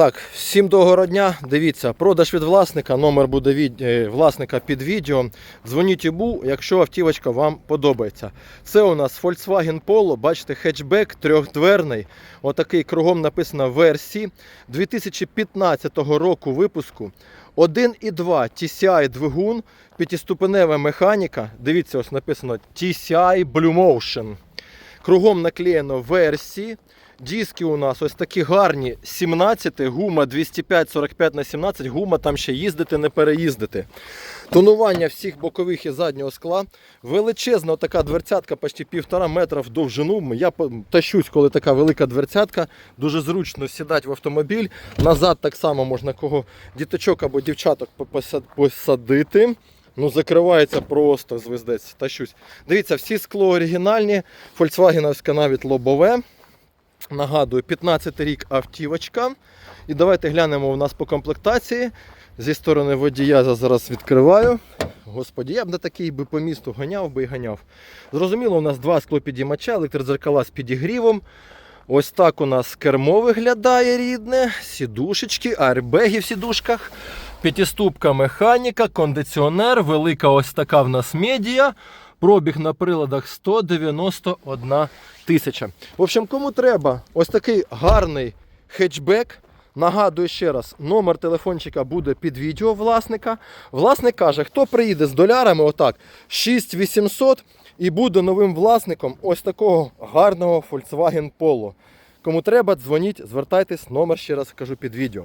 Так, всім доброго дня. Дивіться, продаж від власника. Номер буде від е, власника під відео. Дзвоніть йому, якщо автівочка вам подобається. Це у нас Volkswagen Polo, бачите, хетчбек трьохдверний. Отакий кругом написано VRC 2015 року випуску. 1,2 TCI двигун, п'ятиступенева механіка. Дивіться, ось написано TCI Blue Motion. Кругом наклеєно VRC. Диски у нас ось такі гарні 17, гума 205-45 на 17, гума там ще їздити, не переїздити. Тонування всіх бокових і заднього скла. Величезна така дверцятка, почти півтора метра в довжину. Я тащусь, коли така велика дверцятка. Дуже зручно сідати в автомобіль. Назад так само можна кого діточок або дівчаток посадити. Ну, закривається просто звездець. Тащусь. Дивіться, всі скло оригінальні, Volkswagen навіть лобове. Нагадую, 15 рік автівочка. І давайте глянемо у нас по комплектації. Зі сторони водія я зараз відкриваю. Господі, я б на такий би по місту ганяв би і ганяв. Зрозуміло, у нас два склопідіймача, електродзеркала з підігрівом. Ось так у нас кермо виглядає рідне, сідушечки, аербеги в сідушках, п'ятиступка механіка, кондиціонер, велика ось така в нас медіа. Пробіг на приладах 191 тисяча. В общем, кому треба ось такий гарний хетчбек. Нагадую ще раз, номер телефончика буде під відео власника. Власник каже, хто приїде з долярами, отак, 6800 і буде новим власником ось такого гарного Volkswagen Polo. Кому треба, дзвоніть, звертайтесь, номер ще раз кажу під відео.